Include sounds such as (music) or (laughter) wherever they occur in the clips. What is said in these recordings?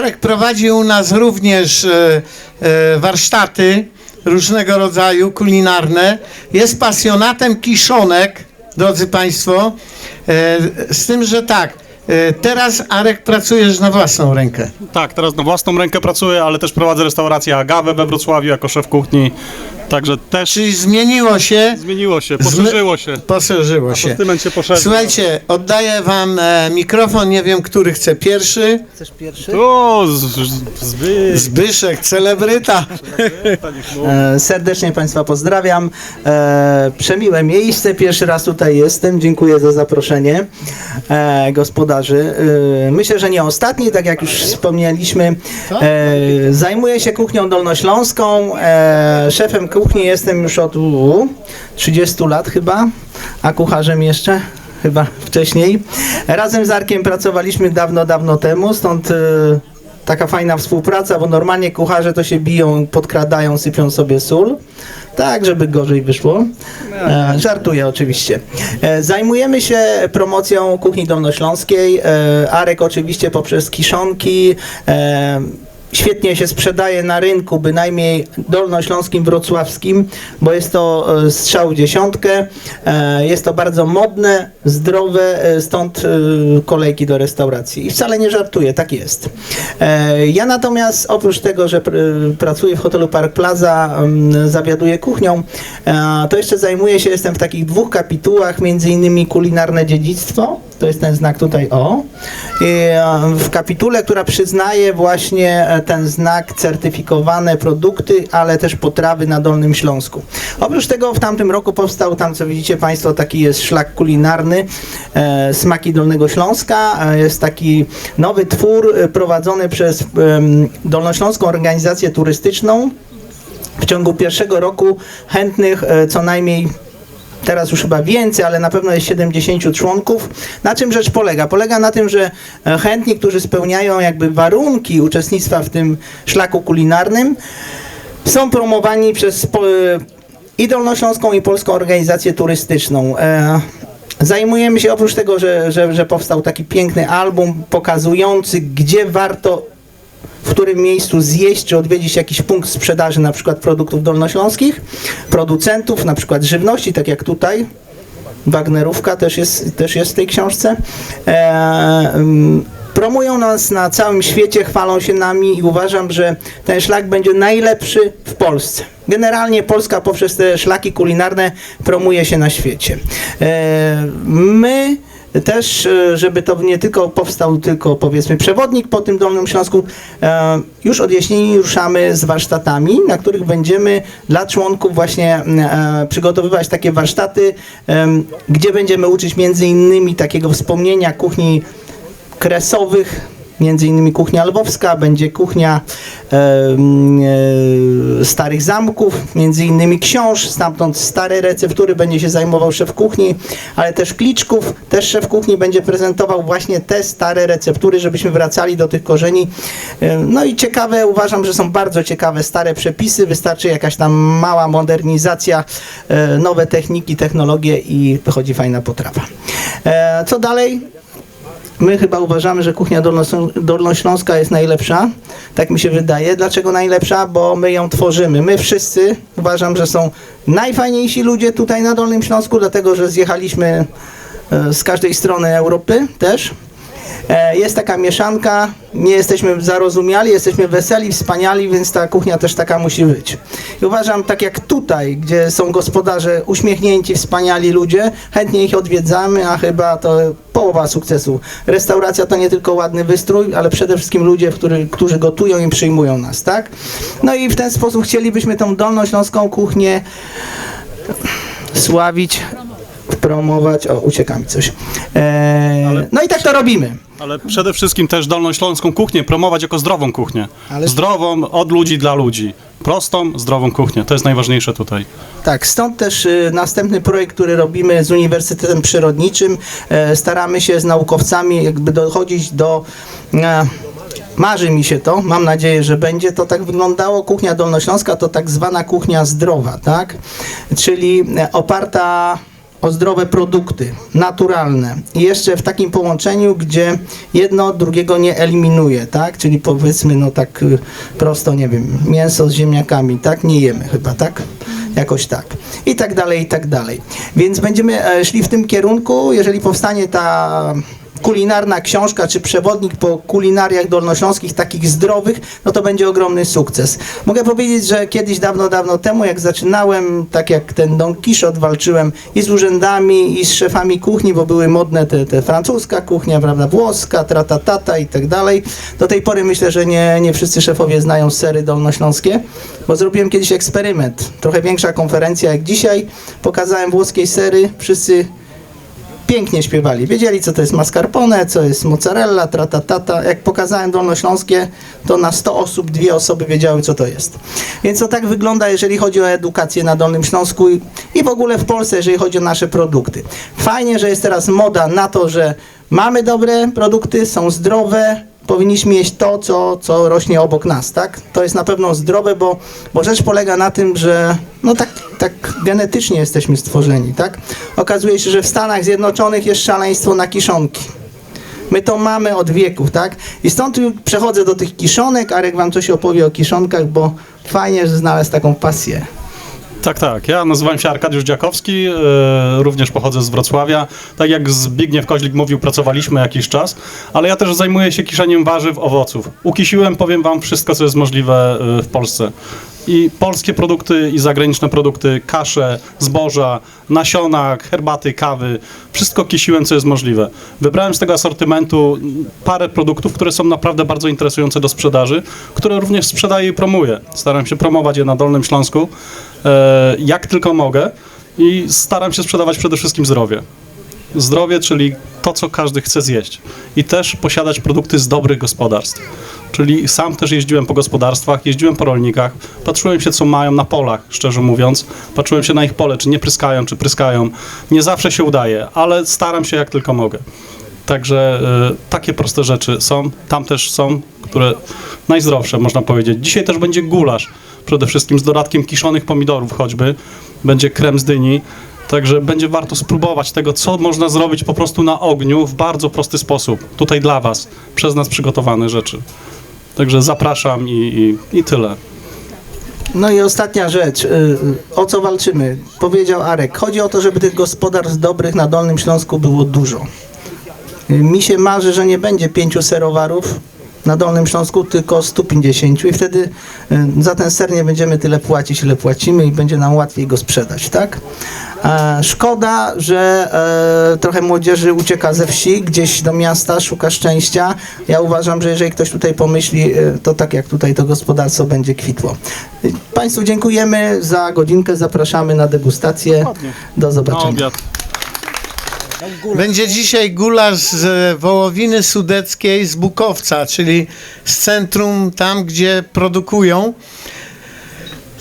Arek prowadzi u nas również e, e, warsztaty różnego rodzaju, kulinarne. Jest pasjonatem kiszonek, drodzy Państwo. E, z tym, że tak, teraz Arek pracujesz na własną rękę. Tak, teraz na własną rękę pracuję, ale też prowadzę restaurację Agawę we Wrocławiu jako szef kuchni. Także też Czyli zmieniło się, zmieniło się, poszerzyło się. poszerzyło się. Asortyment się poszerzył. Słuchajcie, oddaję Wam e, mikrofon, nie wiem, który chce pierwszy. Chcesz pierwszy? O, z, z, zby... Zbyszek, celebryta. E, serdecznie Państwa pozdrawiam. E, przemiłe miejsce, pierwszy raz tutaj jestem. Dziękuję za zaproszenie e, gospodarzy. E, myślę, że nie ostatni, tak jak już wspomnieliśmy. E, zajmuję się kuchnią dolnośląską. E, szefem kuchni jestem już od u, 30 lat chyba, a kucharzem jeszcze chyba wcześniej. Razem z Arkiem pracowaliśmy dawno, dawno temu, stąd e, taka fajna współpraca, bo normalnie kucharze to się biją, podkradają, sypią sobie sól. Tak, żeby gorzej wyszło. E, żartuję oczywiście. E, zajmujemy się promocją kuchni dolnośląskiej. E, Arek oczywiście poprzez kiszonki. E, Świetnie się sprzedaje na rynku, bynajmniej dolnośląskim, wrocławskim, bo jest to e, strzał dziesiątkę. E, Jest to bardzo modne, zdrowe, e, stąd kolejki do restauracji. I wcale nie żartuję, tak jest. Ja natomiast oprócz tego, że pr- pracuję w hotelu Park Plaza, zawiaduję kuchnią, to jeszcze zajmuję się, jestem w takich dwóch kapitułach, między innymi kulinarne dziedzictwo, to jest ten znak tutaj o. E, w kapitule, która przyznaje właśnie e, ten znak certyfikowane produkty, ale też potrawy na Dolnym Śląsku. Oprócz tego w tamtym roku powstał tam, co widzicie Państwo, taki jest szlak kulinarny e, Smaki Dolnego Śląska. Jest taki nowy twór prowadzony przez Dolnośląską Organizację Turystyczną. W ciągu pierwszego roku chętnych co najmniej teraz już chyba więcej, ale na pewno jest 70 członków. Na czym rzecz polega? Polega na tym, że e, chętni, którzy spełniają jakby warunki uczestnictwa w tym szlaku kulinarnym, są promowani przez po- i Dolnośląską i Polską Organizację Turystyczną. E, Zajmujemy się oprócz tego, że, że, że powstał taki piękny album pokazujący, gdzie warto w którym miejscu zjeść czy odwiedzić jakiś punkt sprzedaży na przykład produktów dolnośląskich, producentów, na przykład żywności, tak jak tutaj. Wagnerówka też jest, też jest w tej książce. E, mm, promują nas na całym świecie, chwalą się nami i uważam, że ten szlak będzie najlepszy w Polsce. Generalnie Polska poprzez te szlaki kulinarne promuje się na świecie. E, my też, e, żeby to nie tylko powstał tylko powiedzmy przewodnik po tym Dolnym Śląsku, e, już od jesieni ruszamy z warsztatami, na których będziemy dla członków właśnie e, przygotowywać takie warsztaty, gdzie będziemy uczyć między innymi takiego wspomnienia kuchni kresowych, między innymi kuchnia lwowska, będzie kuchnia e, starych zamków, między innymi książ, stamtąd stare receptury będzie się zajmował szef kuchni, ale też kliczków, też szef kuchni będzie prezentował właśnie te stare receptury, żebyśmy wracali do tych korzeni. No i ciekawe, uważam, że są bardzo ciekawe stare przepisy, wystarczy jakaś tam mała modernizacja, e, nowe techniki, technologie i wychodzi fajna potrawa. E, Co dalej? My chyba uważamy, że kuchnia dolnoślą- dolnośląska jest najlepsza. Tak mi się wydaje. Dlaczego najlepsza? Bo my ją tworzymy. My wszyscy uważam, że są najfajniejsi ludzie tutaj na Dolnym Śląsku, dlatego że zjechaliśmy e, z każdej strony Europy też. E, Jest taka mieszanka, nie jesteśmy zarozumiali, jesteśmy weseli, wspaniali, więc ta kuchnia też taka musi być. I uważam, tak jak tutaj, gdzie są gospodarze uśmiechnięci, wspaniali ludzie, chętnie ich odwiedzamy, a chyba to połowa sukcesu. Restauracja to nie tylko ładny wystrój, ale przede wszystkim ludzie, który, którzy gotują i przyjmują nas, tak? No i w ten sposób chcielibyśmy tą dolnośląską kuchnię sławić, promować. O, ucieka mi coś. E, no i tak to robimy. Ale przede wszystkim też dolnośląską kuchnię promować jako zdrową kuchnię. Ale- Zdrową, od ludzi dla ludzi. Prostą, zdrową kuchnię. To jest najważniejsze tutaj. Tak, stąd też y, następny projekt, który robimy z Uniwersytetem Przyrodniczym. E, staramy się z naukowcami jakby dochodzić do. E, marzy mi się to, mam nadzieję, że będzie to tak wyglądało. Kuchnia dolnośląska to tak zwana kuchnia zdrowa, tak? Czyli e, oparta o zdrowe produkty, naturalne i jeszcze w takim połączeniu, gdzie jedno drugiego nie eliminuje, tak? Czyli powiedzmy, no tak y, prosto, nie wiem, mięso z ziemniakami, tak? Nie jemy chyba, tak? Jakoś tak. I tak dalej, i tak dalej. Więc będziemy e, szli w tym kierunku, jeżeli powstanie ta kulinarna książka czy przewodnik po kulinariach dolnośląskich, takich zdrowych, no to będzie ogromny sukces. Mogę powiedzieć, że kiedyś dawno, dawno temu, jak zaczynałem, tak jak ten Don Quixote, walczyłem i z urzędami, i z szefami kuchni, bo były modne te, te francuska kuchnia, prawda, włoska, tratatata i tak dalej. Do tej pory myślę, że nie, nie wszyscy szefowie znają sery dolnośląskie, bo zrobiłem kiedyś eksperyment. Trochę większa konferencja jak dzisiaj. Pokazałem włoskiej sery, wszyscy pięknie śpiewali. Wiedzieli, co to jest mascarpone, co jest mozzarella, tratatata. Jak pokazałem dolnośląskie, to na 100 osób dwie osoby wiedziały, co to jest. Więc to tak wygląda, jeżeli chodzi o edukację na Dolnym Śląsku i, i w ogóle w Polsce, jeżeli chodzi o nasze produkty. Fajnie, że jest teraz moda na to, że mamy dobre produkty, są zdrowe, powinniśmy jeść to, co, co rośnie obok nas, tak? To jest na pewno zdrowe, bo, bo rzecz polega na tym, że no tak, tak genetycznie jesteśmy stworzeni, tak? Okazuje się, że w Stanach Zjednoczonych jest szaleństwo na kiszonki. My to mamy od wieków, tak? I stąd przechodzę do tych kiszonek. Arek wam coś opowie o kiszonkach, bo fajnie, że znalazł taką pasję. Tak, tak. Ja nazywam się Arkadiusz Dziakowski, e, również pochodzę z Wrocławia. Tak jak Zbigniew Koźlik mówił, pracowaliśmy jakiś czas, ale ja też zajmuję się kiszoniem warzyw, owoców. Ukisiłem, powiem wam, wszystko, co jest możliwe e, w Polsce. I polskie produkty, i zagraniczne produkty, kasze, zboża, nasiona, herbaty, kawy, wszystko kisiłem, co jest możliwe. Wybrałem z tego asortymentu parę produktów, które są naprawdę bardzo interesujące do sprzedaży, które również sprzedaję i promuję. Staram się promować je na Dolnym Śląsku, e, jak tylko mogę i staram się sprzedawać przede wszystkim zdrowie. Zdrowie, czyli to, co każdy chce zjeść. I też posiadać produkty z dobrych gospodarstw. Czyli sam też jeździłem po gospodarstwach, jeździłem po rolnikach, patrzyłem się, co mają na polach, szczerze mówiąc. Patrzyłem się na ich pole, czy nie pryskają, czy pryskają. Nie zawsze się udaje, ale staram się jak tylko mogę. Także y, takie proste rzeczy są. Tam też są, które najzdrowsze, można powiedzieć. Dzisiaj też będzie gulasz, przede wszystkim z dodatkiem kiszonych pomidorów choćby. Będzie krem z dyni. Także będzie warto spróbować tego, co można zrobić po prostu na ogniu w bardzo prosty sposób. Tutaj dla Was, przez nas przygotowane rzeczy. Także zapraszam i, i, i tyle. No i ostatnia rzecz, y, o co walczymy? Powiedział Arek, chodzi o to, żeby tych gospodarstw dobrych na Dolnym Śląsku było dużo. Y, Mi się marzy, że nie będzie pięciu serowarów na Dolnym Śląsku, tylko 150 i wtedy y, za ten ser nie będziemy tyle płacić, ile płacimy i będzie nam łatwiej go sprzedać, tak? Szkoda, że e, trochę młodzieży ucieka ze wsi gdzieś do miasta, szuka szczęścia. Ja uważam, że jeżeli ktoś tutaj pomyśli, e, to tak jak tutaj to gospodarstwo będzie kwitło. Państwu dziękujemy za godzinkę, zapraszamy na degustację. Do zobaczenia. Będzie dzisiaj gulasz z wołowiny sudeckiej z Bukowca, czyli z centrum, tam gdzie produkują.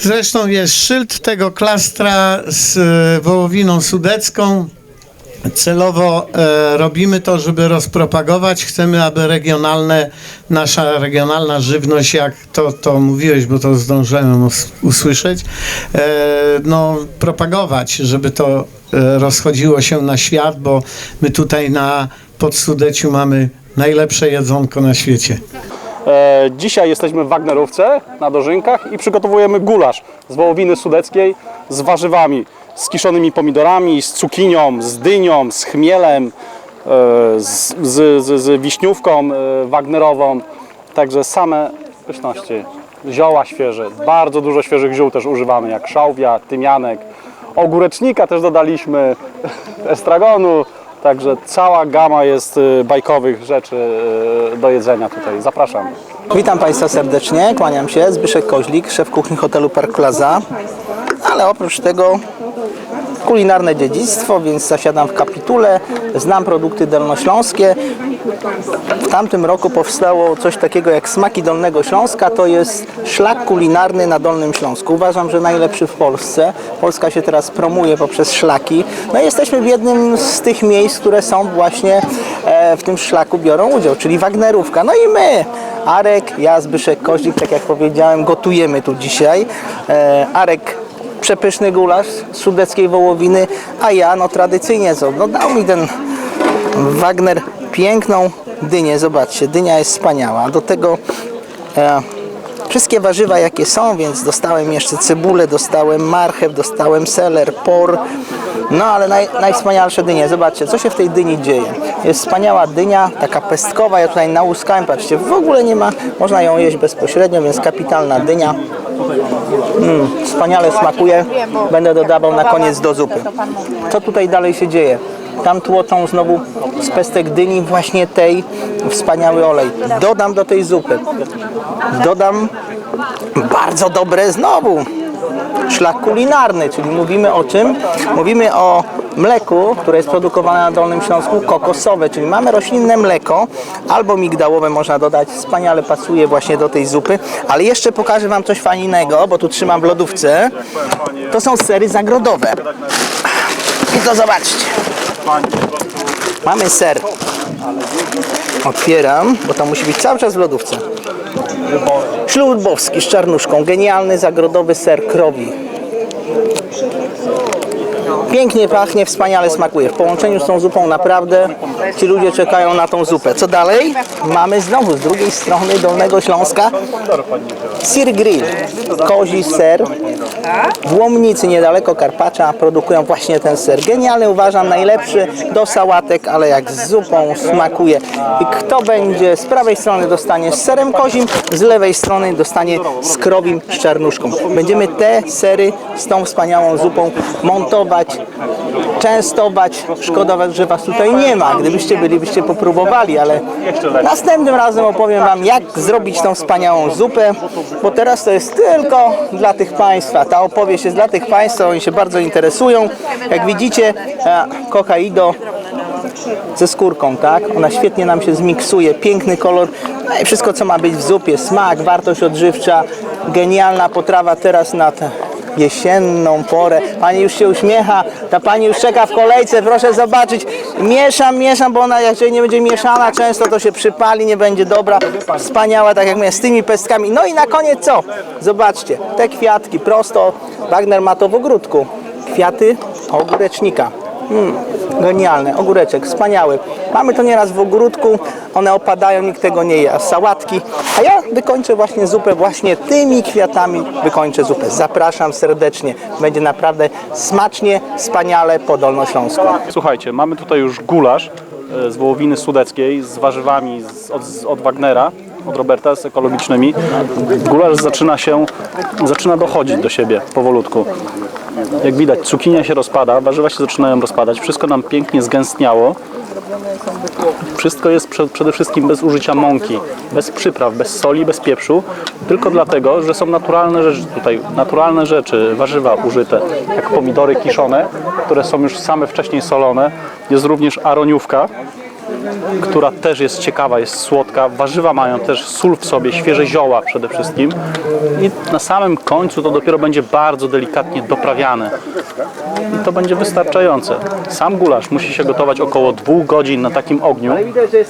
Zresztą jest szyld tego klastra z e, wołowiną sudecką. Celowo e, robimy to, żeby rozpropagować. Chcemy, aby regionalne, nasza regionalna żywność, jak to, to mówiłeś, bo to zdążyłem us- usłyszeć, e, no, propagować, żeby to e, rozchodziło się na świat, bo my tutaj na Podsudeciu mamy najlepsze jedzonko na świecie. E, dzisiaj jesteśmy w Wagnerówce na Dożynkach i przygotowujemy gulasz z wołowiny sudeckiej z warzywami, z kiszonymi pomidorami, z cukinią, z dynią, z chmielem, e, z, z, z, wiśniówką e, wagnerową. Także same pyszności. Zioła świeże, bardzo dużo świeżych ziół też używamy, jak szałwia, tymianek. Ogórecznika też dodaliśmy, (laughs) estragonu. Także cała gama jest e, bajkowych rzeczy do jedzenia tutaj. Zapraszam. Witam Państwa serdecznie, kłaniam się. Zbyszek Koźlik, szef kuchni hotelu Park Plaza. Ale oprócz tego kulinarne dziedzictwo, więc zasiadam w kapitule, znam produkty dolnośląskie. W tamtym roku powstało coś takiego jak Smaki Dolnego Śląska, to jest szlak kulinarny na Dolnym Śląsku. Uważam, że najlepszy w Polsce. Polska się teraz promuje poprzez szlaki. No i jesteśmy w jednym z tych miejsc, które są właśnie e, w tym szlaku biorą udział, czyli Wagnerówka. No i my, Arek, ja, Zbyszek Koźlik, tak jak powiedziałem, gotujemy tu dzisiaj. E, Arek przepyszny gulasz z sudeckiej wołowiny, a ja no tradycyjnie co, no dał mi ten Wagner piękną dynię, zobaczcie, dynia jest wspaniała, do tego e, wszystkie warzywa jakie są, więc dostałem jeszcze cebulę, dostałem marchew, dostałem seler, por, no ale naj, najwspanialsze dynie, zobaczcie, co się w tej dyni dzieje. Jest wspaniała dynia, taka pestkowa, ja tutaj nałuskałem, patrzcie, w ogóle nie ma, można ją jeść bezpośrednio, więc kapitalna dynia. Mm, wspaniale smakuje, będę dodawał na koniec do zupy. Co tutaj dalej się dzieje? Tam tłoczą znowu z pestek dyni właśnie tej wspaniały olej. Dodam do tej zupy. Dodam bardzo dobre znowu szlak kulinarny, czyli mówimy o czym? Mówimy o mleku, które jest produkowane na Dolnym Śląsku, kokosowe, czyli mamy roślinne mleko, albo migdałowe można dodać, wspaniale pasuje właśnie do tej zupy, ale jeszcze pokażę Wam coś fajnego, bo tu trzymam w lodówce. To są sery zagrodowe. I to zobaczcie. Mamy ser. Otwieram, bo to musi być cały czas w lodówce. Ślubowski z czarnuszką. Genialny zagrodowy ser krowi. Pięknie pachnie, wspaniale smakuje. W połączeniu z tą zupą naprawdę ci ludzie czekają na tą zupę. Co dalej? Mamy znowu z drugiej strony Dolnego Śląska Sir Grill. Kozi ser. W Łomnicy niedaleko Karpacza produkują właśnie ten ser. Genialny uważam, najlepszy do sałatek, ale jak z zupą smakuje. I kto będzie z prawej strony dostanie z serem kozim, z lewej strony dostanie z krowim z czarnuszką. Będziemy te sery z tą wspaniałą zupą montować, częstować. Szkoda, że Was tutaj nie ma. Gdybyście byli, byście popróbowali, ale następnym razem opowiem Wam, jak zrobić tą wspaniałą zupę, bo teraz to jest tylko dla tych Państwa. Ta opowieść jest dla tych Państwa, oni się bardzo interesują. Jak widzicie, e, Kokaido ze skórką, tak? Ona świetnie nam się zmiksuje, piękny kolor, no i wszystko co ma być w zupie, smak, wartość odżywcza, genialna potrawa teraz na tę jesienną porę. Pani już się uśmiecha, ta pani już czeka w kolejce, proszę zobaczyć. Mieszam, mieszam, bo ona jeżeli nie będzie mieszana często, to się przypali, nie będzie dobra. Wspaniała, tak jak mówię, z tymi pestkami. No i na koniec co? Zobaczcie, te kwiatki prosto, Wagner ma to w ogródku. Kwiaty ogórecznika. Mm, genialne, ogóreczek, wspaniały. Mamy to nieraz w ogródku, one opadają, nikt tego nie je, sałatki. A ja wykończę właśnie zupę właśnie tymi kwiatami, wykończę zupę. Zapraszam serdecznie, będzie naprawdę smacznie, wspaniale po Dolnośląsku. Słuchajcie, mamy tutaj już gulasz e, z wołowiny sudeckiej, z warzywami z, od, od Wagnera, od Roberta, z ekologicznymi. Gulasz zaczyna się, zaczyna dochodzić do siebie powolutku. Jak widać, cukinia się rozpada, warzywa się zaczynają rozpadać, wszystko nam pięknie zgęstniało. Wszystko jest prze, przede wszystkim bez użycia mąki, bez przypraw, bez soli, bez pieprzu, tylko dlatego, że są naturalne rzeczy tutaj, naturalne rzeczy, warzywa użyte, jak pomidory kiszone, które są już same wcześniej solone. Jest również aroniówka, która też jest ciekawa, jest słodka. Warzywa mają też sól w sobie, świeże zioła przede wszystkim. I na samym końcu to dopiero będzie bardzo delikatnie doprawiane. I to będzie wystarczające. Sam gulasz musi się gotować około dwóch godzin na takim ogniu,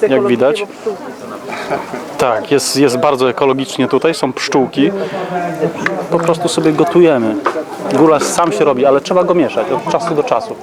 jak widać. Tak, jest, jest bardzo ekologicznie tutaj, są pszczółki. Po prostu sobie gotujemy. Gulasz sam się robi, ale trzeba go mieszać od czasu do czasu.